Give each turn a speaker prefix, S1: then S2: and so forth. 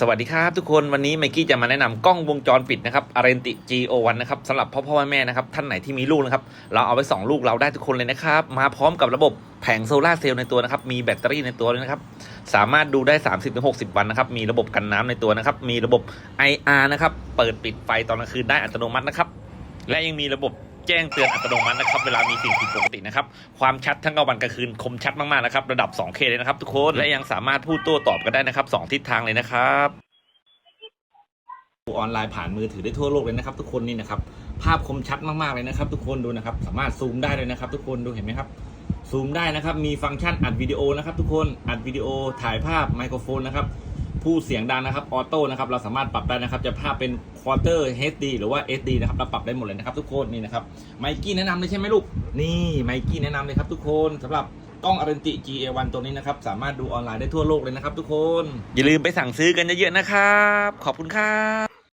S1: สวัสดีครับทุกคนวันนี้ไมกี้จะมาแนะนำกล้องวงจรปิดนะครับอาร์ติ GO1 นะครับสำหรับพ่อพ่อแม่นะครับท่านไหนที่มีลูกนะครับเราเอาไปส่องลูกเราได้ทุกคนเลยนะครับ มาพร้อมกับระบบแผงโซลาร์เซลล์ในตัวนะครับ มีแบตเตอรี่ในตัวด้วยนะครับ สามารถดูได้ 30-60 วันนะครับ มีระบบกันน้ำในตัวนะครับ มีระบบ IR นะครับ เปิดปิดไฟตอนกลางคืนได้อัตโนมัตินะครับ และยังมีระบบ แจ้งเตือนอัตโนมัตินะครับ เวลามีสิ่งผิดปกตินะครับ ความชัดทั้งกลางวันกลางคืนคมชัดมากๆนะครับ ระดับ 2K เลยนะครับทุกคน และยังสามารถพูดโต้ตอบกันได้นะครับสองทิศทางเลยนะครับดูออนไลน์ผ่านมือถือได้ทั่วโลกเลยนะครับทุกคนนี่นะครับ ภาพคมชัดมากๆเลยนะครับ ทุกคนดูนะครับ สามารถซูมได้เลยนะครับ ทุกคนดูเห็นไหมครับซูมได้นะครับ มีฟังก์ชันอัดวิดีโอนะครับ ทุกคน อัดวิดีโอ ถ่ายภาพไมโครโฟนนะครับ ผู้เสียงดังนะครับออโต้นะครับเราสามารถปรับได้นะครับ จะภาพเป็นควอเตอร์ HD หรือว่า SD นะครับเราปรับได้หมดเลยนะครับ ทุกคนนี่นะครับไมกี้แนะนำเลยใช่ไหมลูกนี่ไมกี้แนะนำเลยครับทุกคนสำหรับกล้องอารันติ GA1 ตัวนี้นะครับ สามารถดูออนไลน์ได้ทั่วโลกเลยนะครับทุกคน อย่าลืมไปสั่งซื้อกันเยอะๆนะครับ ขอบคุณครับ